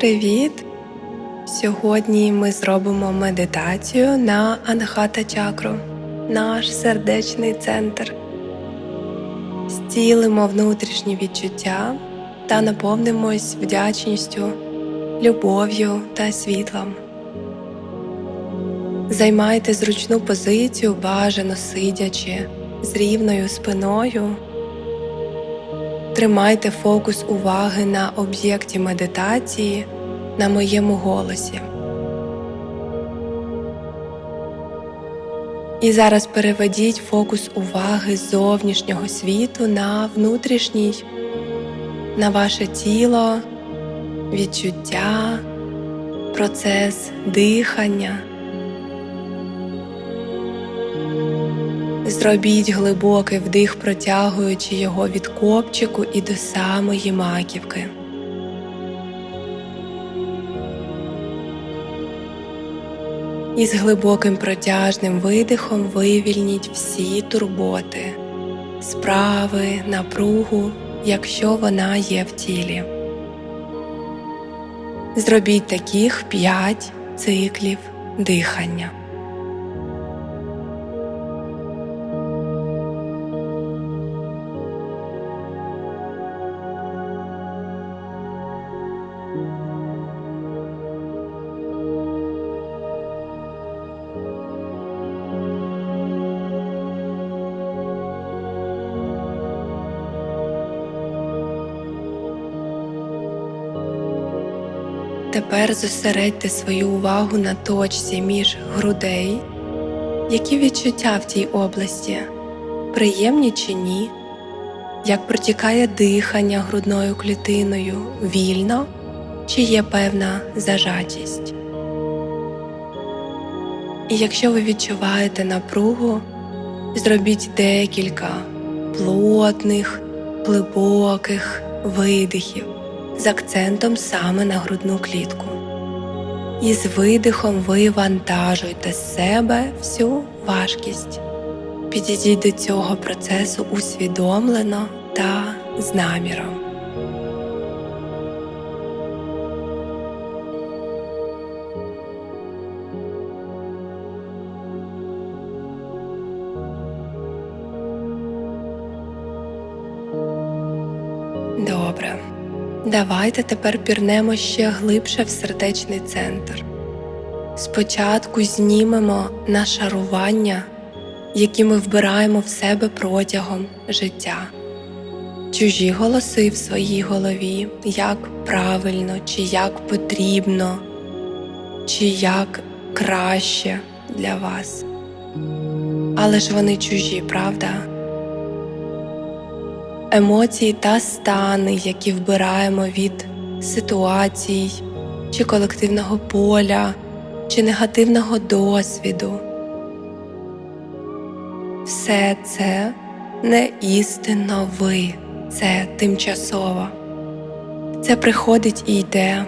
Привіт! Сьогодні ми зробимо медитацію на Анахата чакру, наш сердечний центр. Зцілимо внутрішні відчуття та наповнимось вдячністю, любов'ю та світлом. Займайте зручну позицію, бажано сидячи з рівною спиною. Тримайте фокус уваги на об'єкті медитації, на моєму голосі. І зараз переведіть фокус уваги зовнішнього світу на внутрішній, на ваше тіло, відчуття, процес дихання. Зробіть глибокий вдих, протягуючи його від копчику і до самої маківки. І з глибоким протяжним видихом вивільніть всі турботи, справи, напругу, якщо вона є в тілі. Зробіть таких 5 циклів дихання. Тепер зосередьте свою увагу на точці між грудей, які відчуття в тій області, приємні чи ні, як протікає дихання грудною клітиною? Вільно, чи є певна зажатість. І якщо ви відчуваєте напругу, зробіть декілька плотних, глибоких видихів з акцентом саме на грудну клітку. І з видихом вивантажуйте з себе всю важкість. Підійдіть до цього процесу усвідомлено та з наміром. Давайте тепер пірнемо ще глибше в сердечний центр. Спочатку знімемо нашарування, які ми вбираємо в себе протягом життя, чужі голоси в своїй голові, як правильно, чи як потрібно, чи як краще для вас. Але ж вони чужі, правда? Емоції та стани, які вбираємо від ситуацій, чи колективного поля, чи негативного досвіду. Все це не істинно ви, це тимчасово. Це приходить і йде,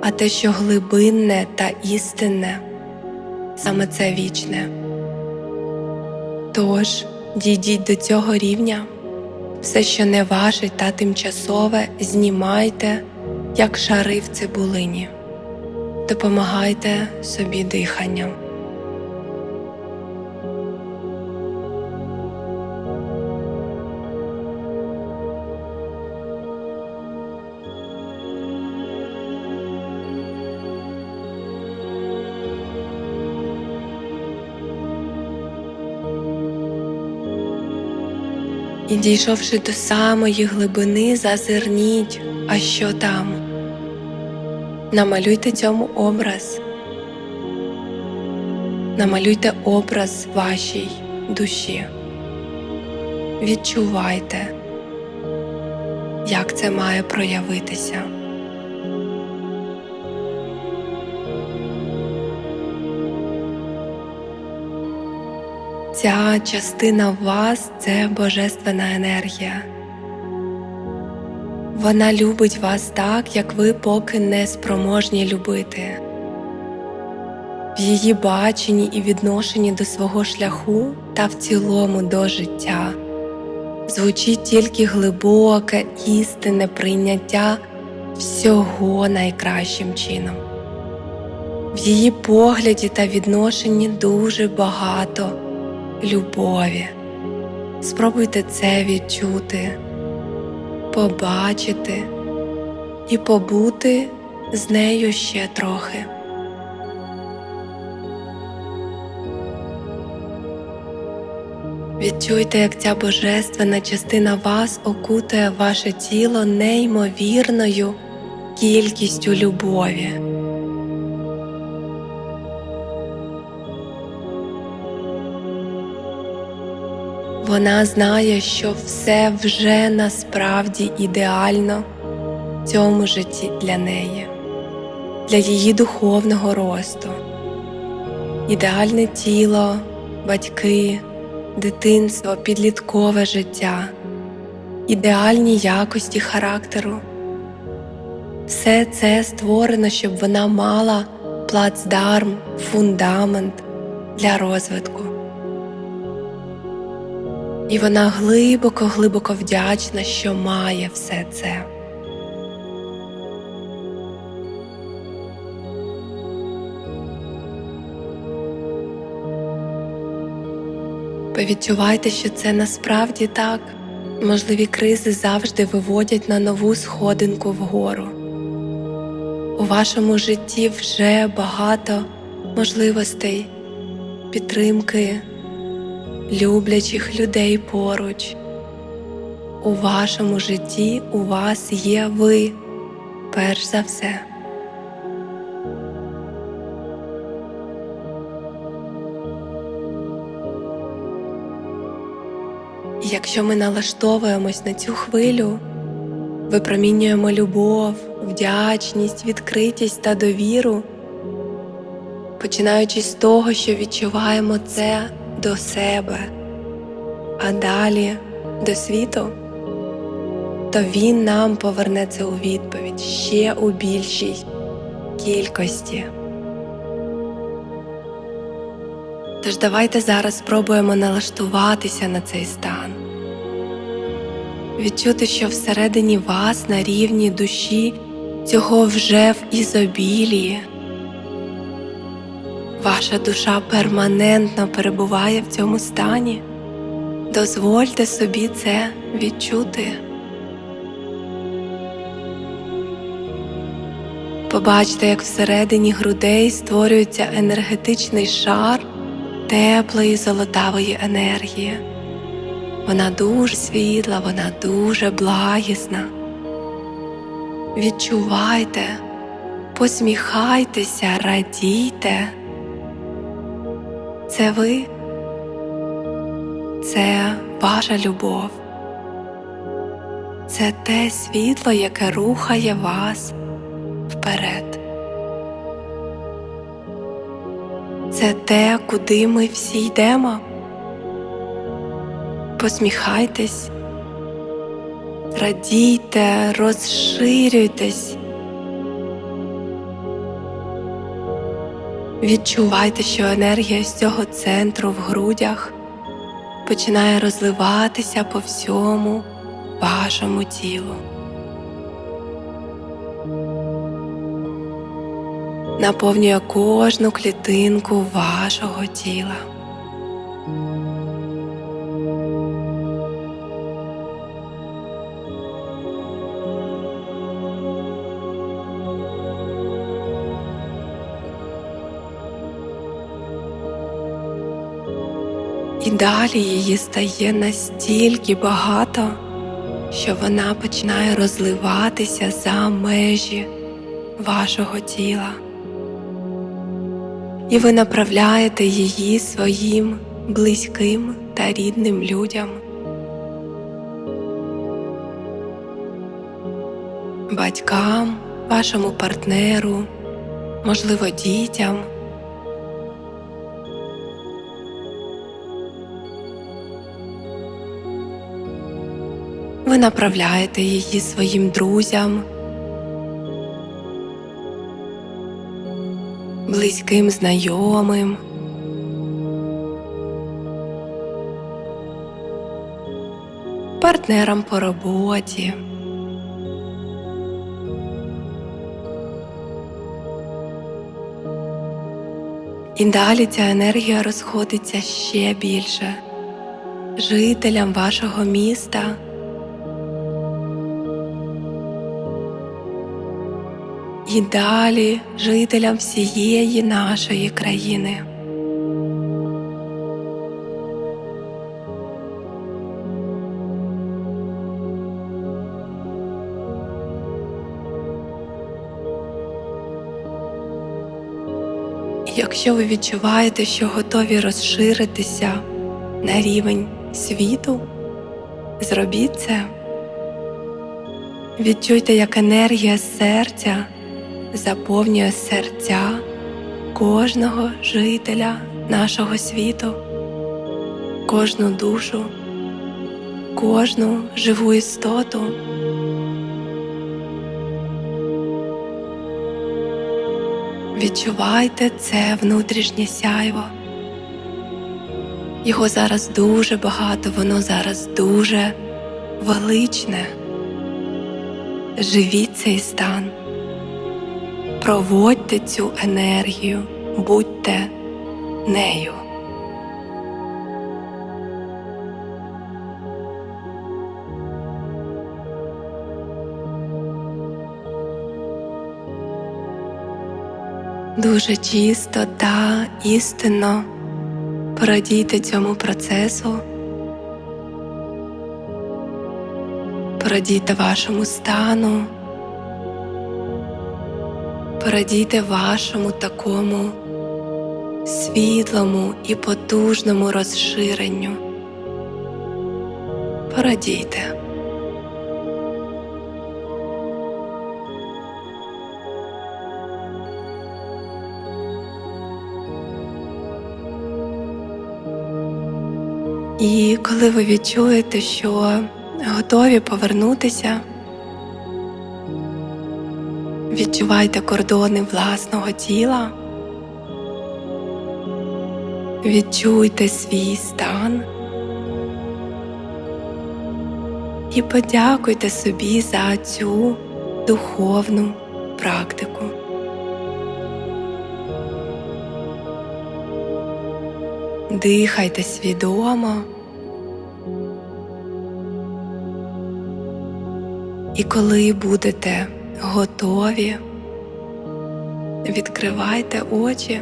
а те, що глибинне та істинне, саме це вічне. Тож дійдіть до цього рівня все, що не важить та тимчасове, знімайте, як шари в цибулині, допомагайте собі диханням. І дійшовши до самої глибини, зазирніть, а що там. Намалюйте цьому образ, намалюйте образ вашій душі. Відчувайте, як це має проявитися. Ця частина вас це божественна енергія. Вона любить вас так, як ви поки не спроможні любити. В її баченні і відношенні до свого шляху та в цілому до життя звучить тільки глибоке істинне прийняття всього найкращим чином. В її погляді та відношенні дуже багато любові. Спробуйте це відчути, побачити і побути з нею ще трохи. Відчуйте, як ця божественна частина вас окутує ваше тіло неймовірною кількістю любові. Вона знає, що все вже насправді ідеально в цьому житті для неї, для її духовного росту, ідеальне тіло, батьки, дитинство, підліткове життя, ідеальні якості характеру. Все це створено, щоб вона мала плацдарм, фундамент для розвитку. І вона глибоко-глибоко вдячна, що має все це. Повідчувайте, що це насправді так. Можливі кризи завжди виводять на нову сходинку вгору. У вашому житті вже багато можливостей, підтримки, люблячих людей поруч. У вашому житті у вас є ви, перш за все. Якщо ми налаштовуємось на цю хвилю, випромінюємо любов, вдячність, відкритість та довіру, починаючи з того, що відчуваємо це до себе, а далі до світу, то він нам поверне це у відповідь ще у більшій кількості. Тож давайте зараз спробуємо налаштуватися на цей стан, відчути, що всередині вас на рівні душі цього вже в ізобілії. Ваша душа перманентно перебуває в цьому стані. Дозвольте собі це відчути. Побачте, як всередині грудей створюється енергетичний шар теплої золотавої енергії. Вона дуже світла, вона дуже благісна. Відчувайте, посміхайтеся, радійте. Це ви, це ваша любов, це те світло, яке рухає вас вперед. Це те, куди ми всі йдемо. Посміхайтесь, радійте, розширюйтесь. Відчувайте, що енергія з цього центру в грудях починає розливатися по всьому вашому тілу. Наповнює кожну клітинку вашого тіла. Далі її стає настільки багато, що вона починає розливатися за межі вашого тіла. І ви направляєте її своїм близьким та рідним людям. Батькам, вашому партнеру, можливо, дітям. ви направляєте її своїм друзям, близьким знайомим. Партнерам по роботі. І далі ця енергія розходиться ще більше жителям вашого міста. І далі жителям всієї нашої країни. Якщо ви відчуваєте, що готові розширитися на рівень світу, зробіть це. Відчуйте, як енергія серця заповнює серця кожного жителя нашого світу, кожну душу, кожну живу істоту. Відчувайте це внутрішнє сяйво. Його зараз дуже багато, воно зараз дуже величне. Живіть цей стан, проводьте цю енергію, будьте нею. Дуже чисто та істинно порадійте цьому процесу, порадійте вашому стану, порадійте вашому такому світлому і потужному розширенню. Порадійте. І коли ви відчуєте, що готові повернутися, відчувайте кордони власного тіла, відчуйте свій стан і подякуйте собі за цю духовну практику. Дихайте свідомо. І коли будете готові, відкривайте очі.